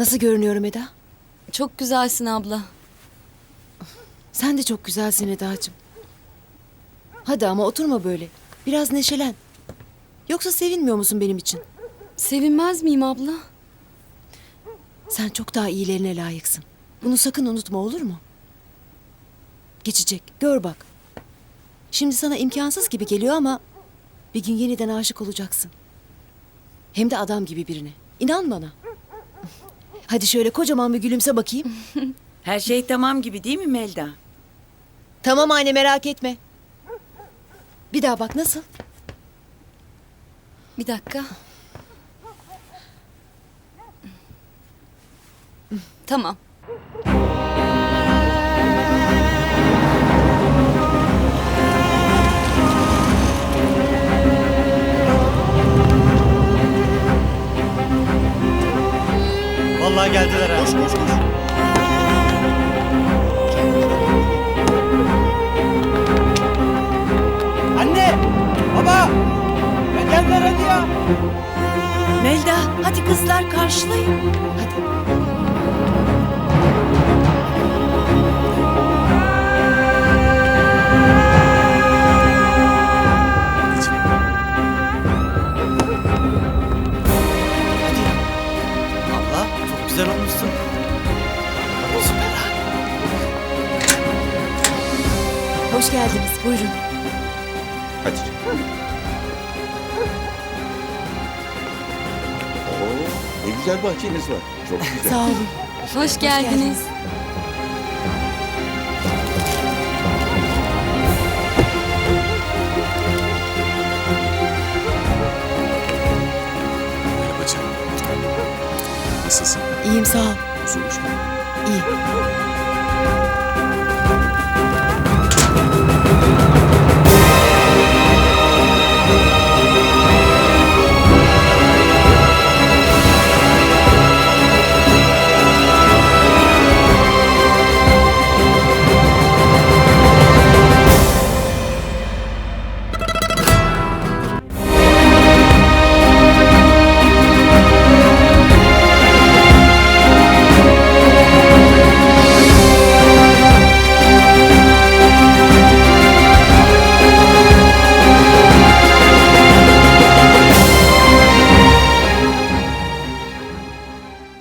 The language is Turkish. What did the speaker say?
Nasıl görünüyorum Eda? Çok güzelsin abla. Sen de çok güzelsin Eda'cığım. Hadi ama oturma böyle. Biraz neşelen. Yoksa sevinmiyor musun benim için? Sevinmez miyim abla? Sen çok daha iyilerine layıksın. Bunu sakın unutma olur mu? Geçecek. Gör bak. Şimdi sana imkansız gibi geliyor ama bir gün yeniden aşık olacaksın. Hem de adam gibi birine. İnan bana. Hadi şöyle kocaman bir gülümse bakayım. Her şey tamam gibi değil mi Melda? Tamam anne merak etme. Bir daha bak nasıl? Bir dakika. Tamam. Geldiler. Koş koş koş. Anne! Baba! Ya geldiler hadi ya. Melda hadi kızlar karşılayın. Hadi. Hoş geldiniz. Buyurun. Hadi. Oo, ne güzel bahçeniz var. Çok güzel. Sağ olun. Hoş geldiniz. Merhaba canım. Nasılsın? İyiyim sağ ol. Huzurmuş mu? İyi.